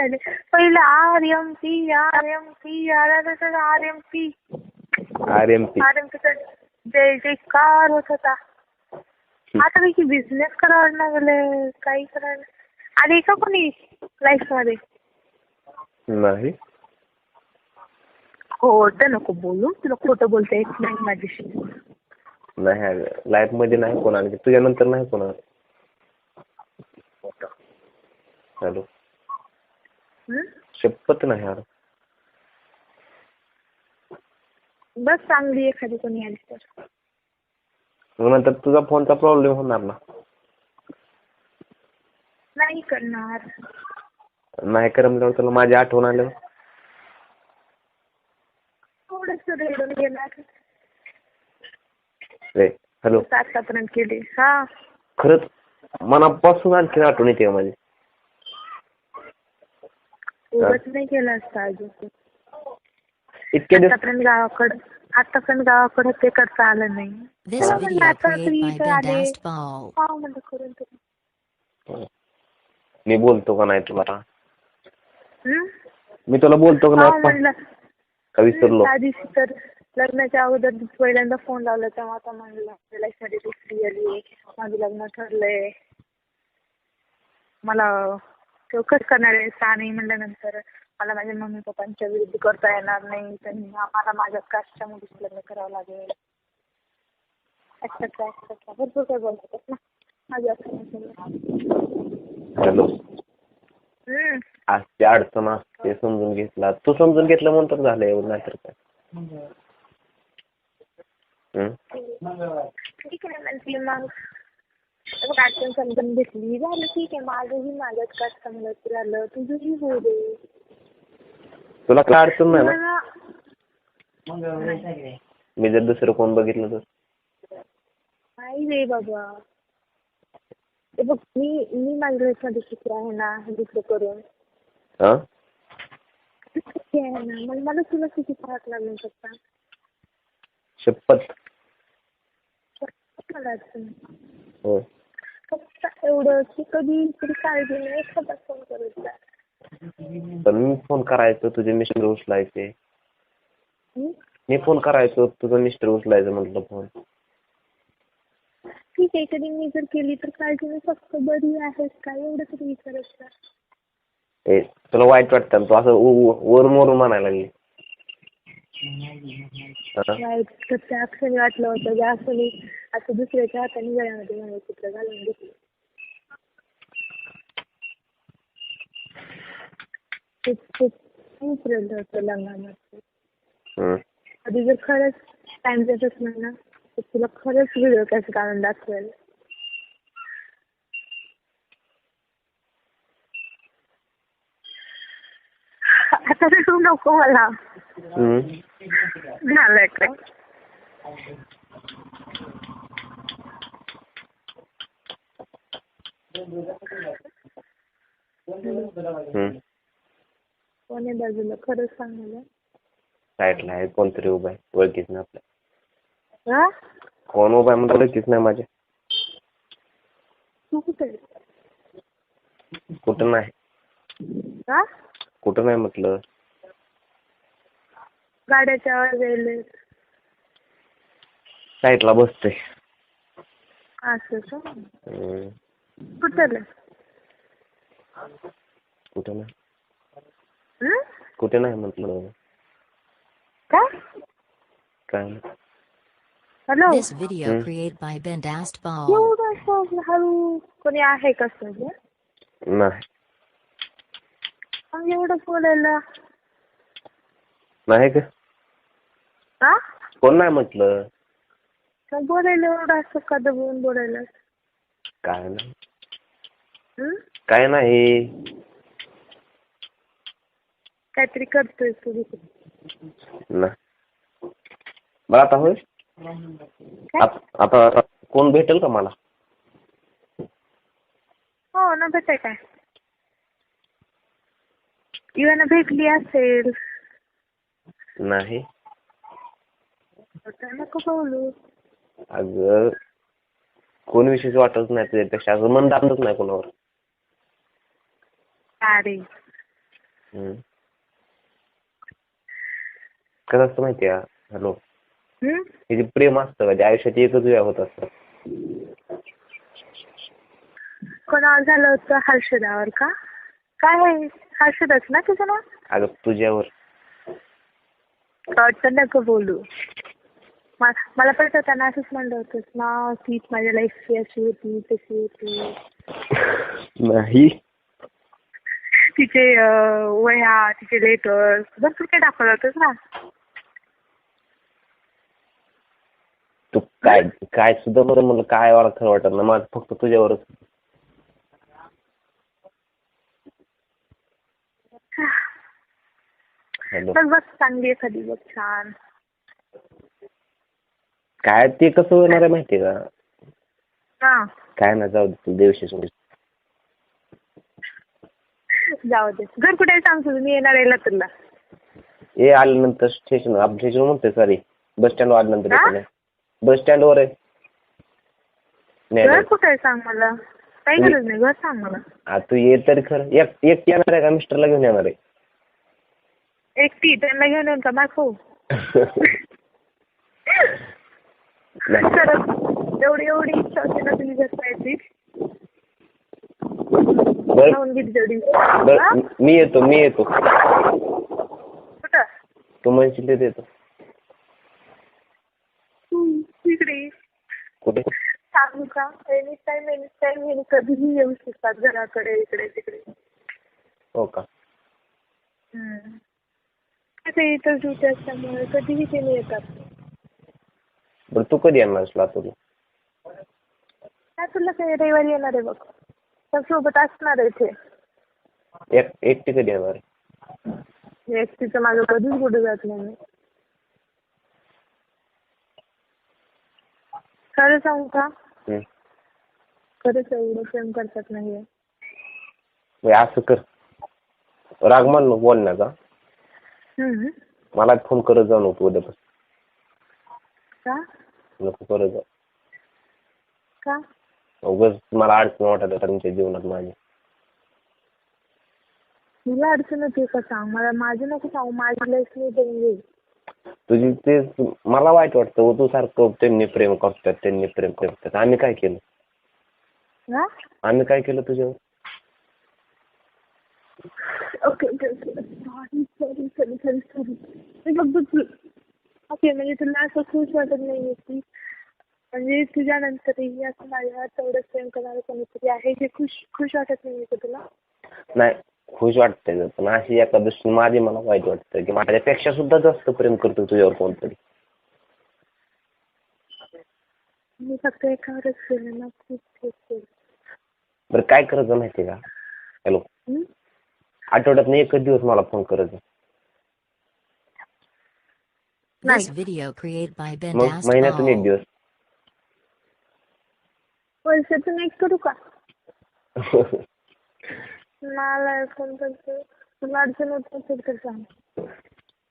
झाले पहिलं R M P R M P R R M P R M P R M पीचा जय जयकार होत होता. आता काही बिझनेस करावा लागले काही करायला आली का कोणी लाईफमध्ये? नाही. खोटं नको बोलू. तुला खोटं बोलता येत नाही माझ्याशी. नाही लाईफमध्ये नाही कोण आले तुझ्यानंतर नाही कोण आलं हॅलो. हं? शपथ नाही यार. बस चांगली एखादी कोणी आली तर. मग नंतर तुझा फोनचा प्रॉब्लेम होणार ना. नाही करणार. नाही करमल्यावर तुला माझी आठवण आलं थोडस रेडून घेणार रे हॅलो आतापर्यंत केली. हा. खरंच मनापासून आणखी आठवण येते माझी? उगाच नाही केलं असतं अजून इतके दिवस आतापर्यंत गावाकडं आतापर्यंत गावाकडं ते करता आलं नाही. This मला video म्हणलं आता created तू by इथं आले. Bendast Ball. म्हणलं करून तरी मी बोलतो का नाही तुला? हं? मी तुला बोलतो का नाही? म्हणलं. का विसरलो? त्या दिवशी तर लग्नाच्या अगोदर पहिल्यांदा फोन लावला तेव्हा आता म्हणलं मध्ये दुसरी आली माझं लग्न ठरलंय. मला चौकश करणार आहे. सहा नाही म्हणल्यानंतर मला माझ्या मम्मी पप्पांच्या विरुद्ध करता येणार नाही. त्यांनी मला माझ्या कास्टच्या मुलीशी लग्न करावं लागेल. एक्सेट्रा एक्सेट्रा भरपूर काही बोलतात ना. असं नाही हॅलो. हम्म. आज ते अडचण असते समजून घेतला. तू समजून घेतलं म्हणून तर झालं एवढं नाही तर काय? ठीक आहे म्हणते मग अडचण समजून घेतली. झालं ठीक आहे. माझंही माझ्याच कस्टमर झालं तुझंही होऊ दे. तुला काय अडचण नाही ना? मला मी जर दुसरं कोण बघितलं तर. नाही रे बाबा. हे बघ मी मी माझ्या लाईफमध्ये सुखी आहे ना हे दुसरं करून. हा? सुखी आहे ना. मग मला तुला सुखी पाहायला लागू शकता शपथ. मला अडचण नाही. होय. फक्त एवढं की कधी तरी काळजी नाही एखादा फोन करत जा. पण मी फोन करायचो तुझे मिस्टर उचलायचे. हं? मी फोन करायचो तुझं मिस्टर उचलायचं म्हटलं फोन ठीक आहे कधी मी जर केली तर काळजी नाही फक्त बरी आहेस का? एवढं तरी विचारत जा. तुला वाईट वाटतं ना, तू असं उ- उ- वरून वरून म्हणायला लागली. त्या क्षणी वाटलं होतं ज्या क्षणी असं दुसऱ्याच्या हाताने गळ्यामध्ये माझं चित्र घालून घेतलं. रडलं होतं लग्नामध्ये. जर खरंच टाइम देत असणार ना तर तुला खरंच व्हिडिओ कॅसेट काढून दाखवेल. आता नको मला. झालंय हं. कोण बाजूला खरंच सांग मला साईडला आहे कोणतरी उभा आहे ओळखीच नाही आपल्या हा कोण उभा आहे म्हणजे ओळखीच नाही माझ्या. तू कुठे? कुठं नाही. हा कुठं नाही म्हटलं? गाड्याच्या आवाज यायले साईडला बसतोय असं का हं. कुठं? कुठं नाही हं? कुठे नाही म्हटलं काय काय नाही. Hello This video Hmm. created by Bendast Ball. एवढं असं हळू कोणी आहे का सगळं नाही मग एवढं बोलायला नाही का कोण नाही म्हटलं? मग बोलायला एवढं असं का दबवून बोलायला? काय नाही. हं? काय नाही. काहीतरी करतोय तू नाही बरं आता होय? काय? आत- आता आता कोण भेटेल का मला? हो ना भेटाय काय? इवन भेटली असेल. नाही. नको बोलू अगं कोण विशेष वाटत नाही तुझ्यापेक्षा. असं मन दाबत नाही कोणावर. अरे. हम्म. कसं असतं माहिती आहे हॅलो? हम्म? हे जे प्रेम असतं का ते आयुष्यात एकच वेळा होत असतं? कोणावर झालं होतं हर्षदावर का? काय आहे? हर्षदच ना तुझं नाव? अगं तुझ्यावर. वाटतं नको बोलू. मला पण त्यांना असंच म्हणलं होतंस ना तीच माझ्या लाईफची अशी होती तशी होती. नाही. तिचे वह्या तिचे लेटर्स भरपूर काही दाखवलं होतंस ना. तू काय काय सुद्धा बरं म्हणलं काय मला खरं वाटत ना माझं फक्त तुझ्यावरच. बस चांगली एखादी बघ छान. काय ते कसं होणार आहे माहितीये का? हा. काय ना जाऊ दे तू देवशी सोड जाऊ दे. घर कुठे आहे? सांग तुझं. मी येणार आहे लातूरला. ये आल्यानंतर स्टेशन स्टेशन म्हणते सॉरी बस स्टँड आल्यानंतर हा? येतो बस स्टँड वर आहे. नाही घर नाही. कुठे आहे? सांग मला. काही गरज नाही. घर सांग मला. आ, तू ये तरी खरं. एक एक येणार आहे का? मिस्टरला घेऊन येणार आहे. एकटी. त्यांना घेऊन येऊन का? नाही. खरंच एवढी इच्छा होती ना बरं? मी येतो मी येतो. कुठं? तू म्हणशील ते देतो. तू तिकडे कुठे? सांगू का? एनी टाइम एनी टाइम हे कधीही येऊ शकतात घराकडे इकडे तिकडे. हो का? हम्म. ते ड्युटी असल्यामुळे कधीही ते येतात. बरं तू कधी येणार लातूरला? काय तुला काही रविवारी येणार आहे बघ. तर सोबत असणार आहे इथे. एक एकटी कधी येणार आहे? एकटीचं माझं कधीच कुठे जात नाही मी. खरं सांगू का? हम्म. खरंच एवढं प्रेम करतात नाही मग असं कर. राग मान बोलण्याचा हम्म. मला फोन करत जाऊ नको उद्यापासून का? नको करत जा का? उगाच मला अडचण वाटत आहे तुमच्या जीवनात माझी. तुला अडचण होती का सांग? मला माझी नको सांगू माझी लाईफ मी बघून तुझी ते मला वाईट वाटतं हो, तू सारखं त्यांनी प्रेम करतात त्यांनी प्रेम करतात. आम्ही काय केलं? हा? आम्ही काय केलं तुझ्यावर? Okay sorry sorry sorry sorry sorry मी फक्त तु- ओके म्हणजे तुला असं खुश वाटत नाही की म्हणजे तुझ्यानंतरही असं माझ्यावर तेवढं प्रेम करणारं कोणीतरी आहे जे खुश खुश वाटत नाही का तुला? नाही खुश वाटतंय गं, पण अशी एका दृष्टीने माझी मला वाईट वाटतं की माझ्यापेक्षा सुद्धा जास्त प्रेम करतो तुझ्यावर कोणतरी. मी फक्त एकावरच केलं ना खूप बरं काय करायचं माहिती का? हॅलो? आठवड्यात एकच दिवस मला फोन करायचा. नाही. महिन्यातून एक. दिवस. वर्षातून एक करू का? मला फोन करतो तुला अडचण होत असेल तर सांग.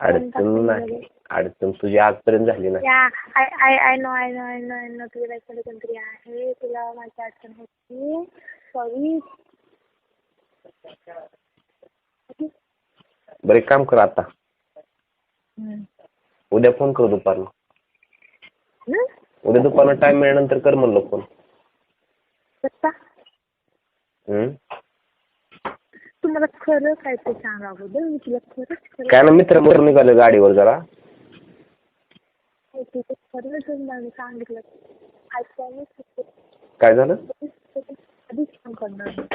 अडचण नाही. अडचण तुझी आजपर्यंत झाली ना. या I I know I know I know I know तुझ्या लाईफमध्ये कोणतरी आहे. तुला माझी अडचण होती. सॉरी बरं एक काम कर आता. उद्या फोन कर दुपारनं. उद्या दुपारनं टाइम मिळाल्यानंतर कर म्हणलं फोन हम्म? तू मला खरं काय ते सांग अगोदर मी तुला खरंच खरं काय ना मित्र मोर निघाले गाडीवर जरा. तुझं खरंच मला सांगितलं. आय प्रॉमिस काय झालं? कधीच फोन करणार नाही.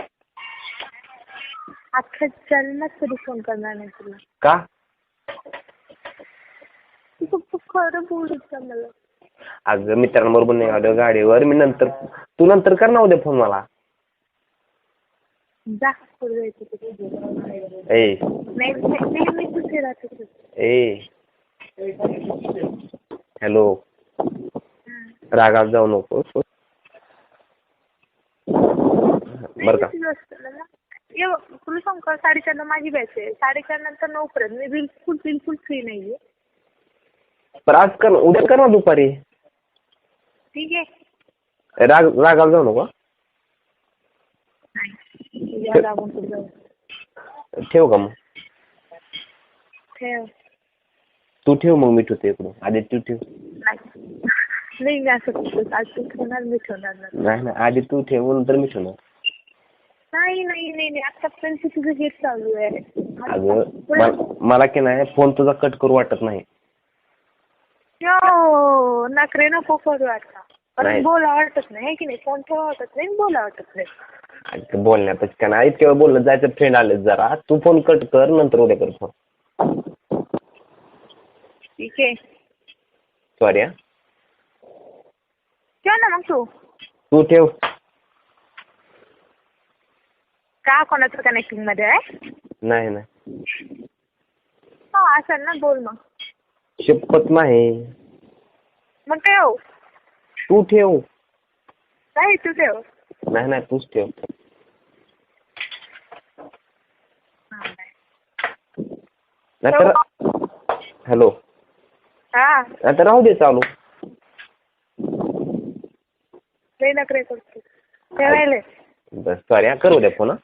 अख्ख्या जन्मात कधी फोन करणार नाही तुला. का? तू फक्त खरं बोलत जा मला. अगं मित्रांबरोबर निघालो गाडीवर. मी नंतर तू नंतर कर ना उद्या फोन मला. ए. नाही नाही. ए. हॅलो. रागात जाऊ नको बर का. तुला सांग का साडेचारला माझी बॅच आहे. साडेचार नंतर नऊ पर्यंत. मी बिलकुल बिलकुल फ्री नाहीये. पण आज कर उद्या कर ना दुपारी. ठीक आहे. राग रागात जाऊ नको. ठेव का मग? ठेव. तू ठेव मग मी ठेवतो इकडून. आधी तू ठेव. नाही नाही असं करतो आज तू ठेवणार मी ठेवणार नाही. नाही नाही आधी तू ठेव नंतर मी ठेवणार. नाही नाही नाही नाही. आतापर्यंत तुझं हेच चालू आहे. अगं मला- मला की नाही फोन तुझा कट करू वाटत नाही. यो, नखरे नको करू आता. पण. बोला वाटत नाही है की नाही? फोन ठेवा वाटत नाही बोला वाटत नाही. ते बोलण्यापेक्षा का नाही इतक्या वेळ बोललं जायचं फ्रेंड आले जरा. तू फोन कट कर नंतर उद्या कर फोन ठीक आहे. सॉरी हा. ठेव ना मग तू. तू ठेव. का कोणाचं कनेक्टिंगमध्ये आहे? नाही नाही. हा असेल ना बोल मग. शपथ नाही. मग ठेव. तू ठेव. नाही तू ठेव. नाही नाही तूच ठेव हा, नाही. नाहीतर हॅलो. हा. नाहीतर राहू दे चालू. लई नखरे करतो. बस सॉरी हा करू द्या फोन हा.